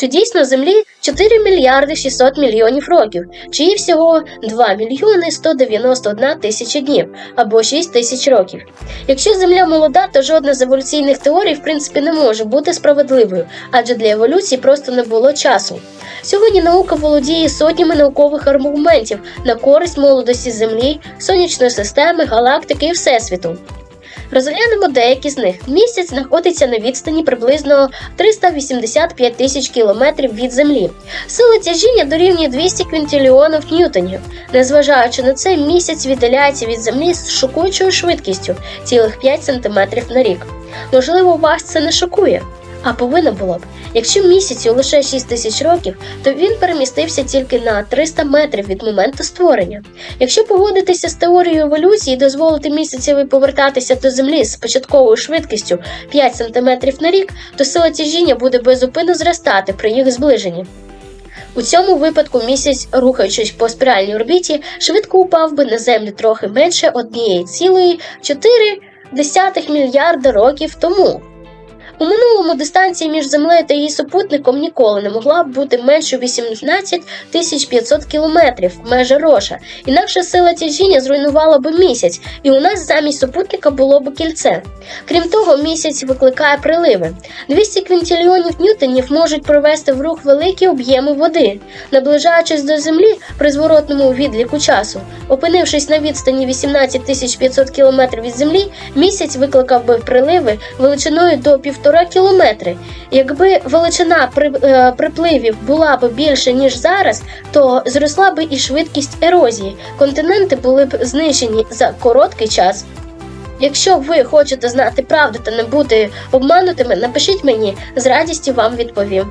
Чи дійсно Землі 4 мільярди 600 мільйонів років, чи їй всього 2 мільйони 191 тисяча днів або 6 тисяч років? Якщо Земля молода, то жодна з еволюційних теорій в принципі не може бути справедливою, адже для еволюції просто не було часу. Сьогодні наука володіє сотнями наукових аргументів на користь молодості Землі, сонячної системи, галактики і Всесвіту. Розглянемо деякі з них. Місяць знаходиться на відстані приблизно 385 тисяч кілометрів від Землі. Сила тяжіння дорівнює 200 квінтіліонів ньютонів. Незважаючи на це, місяць віддаляється від Землі з шокуючою швидкістю цілих 5 см на рік. Можливо, вас це не шокує, а повинно було б. Якщо місяцю лише 6 тисяч років, то він перемістився тільки на 300 метрів від моменту створення. Якщо погодитися з теорією еволюції і дозволити місяцеві повертатися до Землі з початковою швидкістю 5 см на рік, то сила тяжіння буде безупинно зростати при їх зближенні. У цьому випадку місяць, рухаючись по спіральній орбіті, швидко упав би на Землю трохи менше 1,4 мільярда років тому. У минулому дистанція між Землею та її супутником ніколи не могла б бути менше 18 500 кілометрів межа Роша, інакше сила тяжіння зруйнувала б місяць, і у нас замість супутника було б кільце. Крім того, місяць викликає приливи. 200 квінтильйонів ньютонів можуть привести в рух великі об'єми води. Наближаючись до Землі при зворотному відліку часу, опинившись на відстані 18 500 кілометрів від Землі, місяць викликав би приливи величиною до півтора кілометри. Якби величина е, припливів була б більше ніж зараз, то зросла б і швидкість ерозії. Континенти були б знищені за короткий час. Якщо ви хочете знати правду та не бути обманутими, напишіть мені з радістю вам відповім.